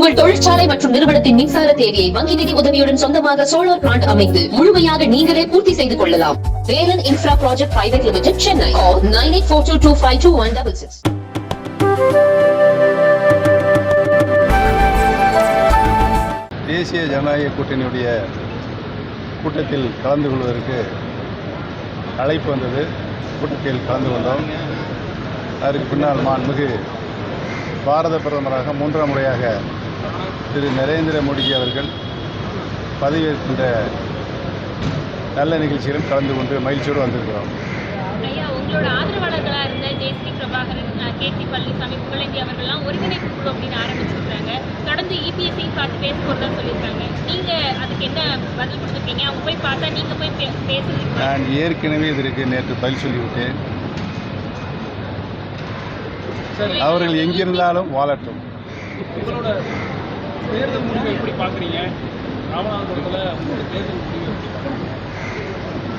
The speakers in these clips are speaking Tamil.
உங்கள் தொழிற்சாலை மற்றும் நிறுவனத்தின் மின்சார தேவையை வங்கி நிதி உதவியுடன் சொந்தமாக சோலார் பிளான்ட் அமைத்து முழுமையாக நீங்களே பூர்த்தி செய்து கொள்ளலாம். Velan infra project private limited Chennai nine eight four two two five two one double six தேசிய ஜனநாயக கூட்டணியுடைய கூட்டத்தில் கலந்து கொள்வதற்கு அழைப்பு வந்தது. கூட்டத்தில் கலந்து கொண்டோம். அதற்கு பின்னால் மாண்புமிகு பாரத பிரதமராக மூன்றாம் முறையாக திரு நரேந்திர மோடிஜி அவர்கள் பதவியேற்கின்ற நல்ல நிகழ்ச்சியிலும் கலந்து கொண்டு மகிழ்ச்சியோடு வந்திருக்கிறோம். நான் ஏற்கனவே இதற்கு நேற்று பதில் சொல்லிவிட்டேன். அவர்கள் எங்கிருந்தாலும் வாழட்டும். தேர்தல் முடிவை எப்படி பார்க்குறீங்க? ராமநாதபுரத்தில் உங்களோட தேர்தல் முடிவை எப்படி பார்க்குறீங்க?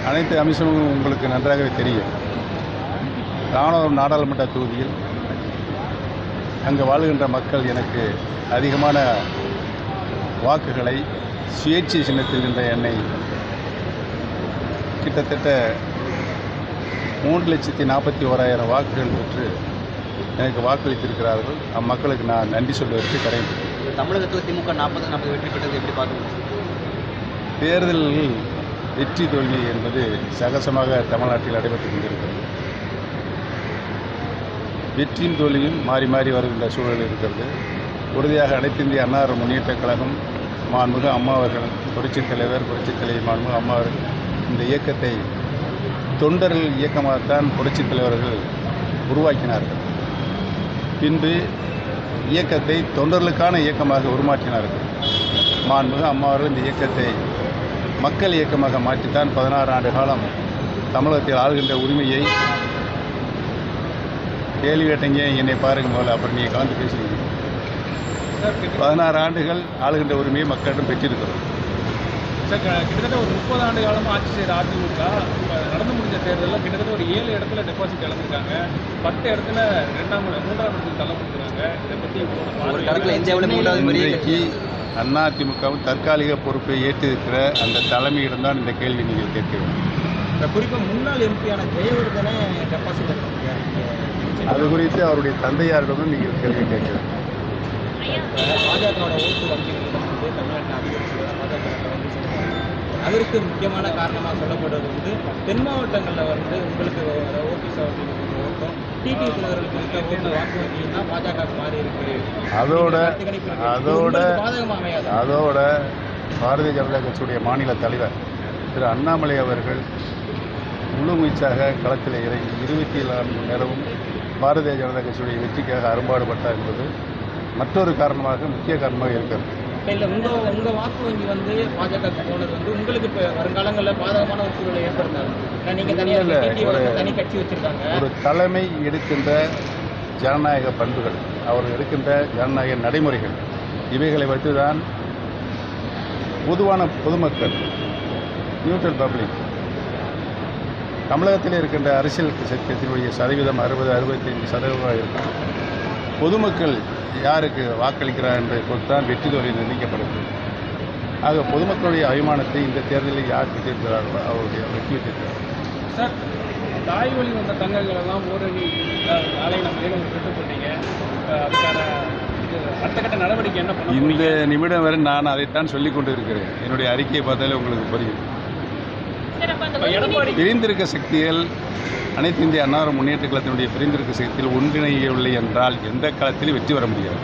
அனைத்து அம்சமும் உங்களுக்கு நன்றாகவே தெரியும். ராணுவம் நாடாளுமன்ற தொகுதியில் அங்கு வாழ்கின்ற மக்கள் எனக்கு அதிகமான வாக்குகளை சுயேட்சை சின்னத்தில் நின்ற என்னை கிட்டத்தட்ட மூன்று லட்சத்தி நாற்பத்தி ஓராயிரம் வாக்குகள் பெற்று எனக்கு வாக்களித்திருக்கிறார்கள். அம்மக்களுக்கு நான் நன்றி சொல்வதற்கு கடமைப்பட்டேன் தமிழகத்தில் திமுக நாற்பது நாற்பது வெற்றி பெற்றது எப்படி பார்க்கணும்? தேர்தலில் வெற்றி தோல்வி என்பது சகசமாக தமிழ்நாட்டில் நடைபெற்றுக் கொண்டிருக்கிறது. வெற்றியும் தோல்வியும் மாறி மாறி வருகின்ற சூழல் இருக்கிறது. உறுதியாக அனைத்து இந்திய அன்னார முன்னேற்றக் கழகம் மாண்புமிகு அம்மா அவர்கள் புரட்சித் தலைவர் புரட்சித் தலைவர் மாண்புமிகு அம்மா அவர்கள் இந்த இயக்கத்தை தொண்டர்கள் இயக்கமாகத்தான் புரட்சித் தலைவர்கள் உருவாக்கினார்கள். பின்பு இயக்கத்தை தொண்டர்களுக்கான இயக்கமாக உருமாற்றினார்கள். மாண்புக அம்மா அவர்கள் இந்த இயக்கத்தை மக்கள் இயக்கமாக மாற்றித்தான் பதினாறு ஆண்டு காலம் தமிழகத்தில் ஆளுகின்ற உரிமையை கேள்வி கேட்டீங்க என்னை பாருங்க போல அப்படி நீங்கள் கலந்து பேசுகிறீங்க பதினாறு ஆண்டுகள் ஆளுகின்ற உரிமையை மக்களிடம் பெற்றிருக்கிறோம். சார் கிட்டத்தட்ட ஒரு முப்பது ஆண்டு காலமாக ஆட்சி செய்கிற அதிமுக இப்போ நடந்து முடிஞ்ச தேர்தலில் கிட்டத்தட்ட ஒரு ஏழு இடத்துல டெபாசிட் இழந்திருக்காங்க. பத்து இடத்துல ரெண்டாம் மூன்றாம் இடத்துக்கு தள்ளப்பட்டிருக்காங்க இதை பற்றி ஒரு இந்தியாவில் மூன்றாவது பெரிய கட்சி அதிமுகவும் தற்காலிக பொறுப்பை ஏற்றிருக்கிற அந்த தலைமையிடம் தான் இந்த கேள்வி நீங்கள் கேட்க வேண்டும் குறிப்பாக முன்னாள் எம்பியான ஜெயவர்தனை டெபாசிட் அது குறித்து அவருடைய தந்தையாரிடமும் நீங்கள் கேள்வி கேட்க பாஜகவோட ஓட்டு வங்கிகள் வந்து தமிழ்நாட்டில் அதிகரிச்சு பாஜக. அதற்கு முக்கியமான காரணமாக சொல்லப்படுவது வந்து தென் மாவட்டங்களில் வந்து உங்களுக்கு ஓபிஎஸ் அவர்களுக்கு ஓட்டம் டிடி தலைவர்களுக்கு இருக்க ஓட்டு வாக்கு வங்கியும் தான் பாஜக மாறி இருக்கு. அதோட அதோட பாரதிய ஜனதா கட்சியுடைய மாநில தலைவர் திரு அண்ணாமலை அவர்கள் முழு மூச்சாக களத்தில் இறங்கி இருபத்தி நான்கு மணி நேரமும் பாரதிய ஜனதா கட்சியுடைய வெற்றிக்காக அரும்பாடுபட்டார் என்பது மற்றொரு காரணமாக முக்கிய காரணமாக இருக்கிறது. இல்லை உங்க உங்க வாக்கு வங்கி வந்து பாஜக போனது வந்து உங்களுக்கு இப்போ வருங்காலங்களில் பாதகமான ஒரு சூழலை ஏற்படுத்தாது. ஏன்னா நீங்க தனியாக தனி கட்சி வச்சிருக்காங்க. ஒரு தலைமை எடுக்கின்ற ஜனநாயக பண்புகள் அவர் எடுக்கின்ற ஜனநாயக நடைமுறைகள் இவைகளை வைத்து தான் பொதுவான பொதுமக்கள் நியூட்ரல் பப்ளிக் தமிழகத்தில் இருக்கின்ற அரசியல் சக்தியினுடைய சதவீதம் அறுபது அறுபத்தைந்து சதவீதமாக இருக்கும். பொதுமக்கள் யாருக்கு வாக்களிக்கிறார் என்பதை பொறுத்து தான் வெற்றி தோல்வி நிர்ணயிக்கப்படுகிறது. ஆக பொதுமக்களுடைய அபிமானத்தை இந்த தேர்தலில் யார் பெற்றிருக்கிறார்களோ அவருடைய வெற்றி பெற்றிருக்கிறார் சார் தாய் வழி வந்த தங்கங்கள் எல்லாம் ஓரணி நாளை நம்ம ஏகம் பெற்றுக்கொண்டீங்க இந்த? நிமிடம் வரை நான் அதைத்தான் சொல்லிக் கொண்டு இருக்கிறேன் என்னுடைய அறிக்கையை பார்த்தாலே உங்களுக்கு புரியும். பிரிந்திருக்க சக்திகள் அனைத்து இந்திய அன்னார முன்னேற்ற கழகத்தினுடைய பிரிந்திருக்கு சக்தியில் ஒன்றிணையவில்லை என்றால் எந்த காலத்திலும் வெற்றி வர முடியாது.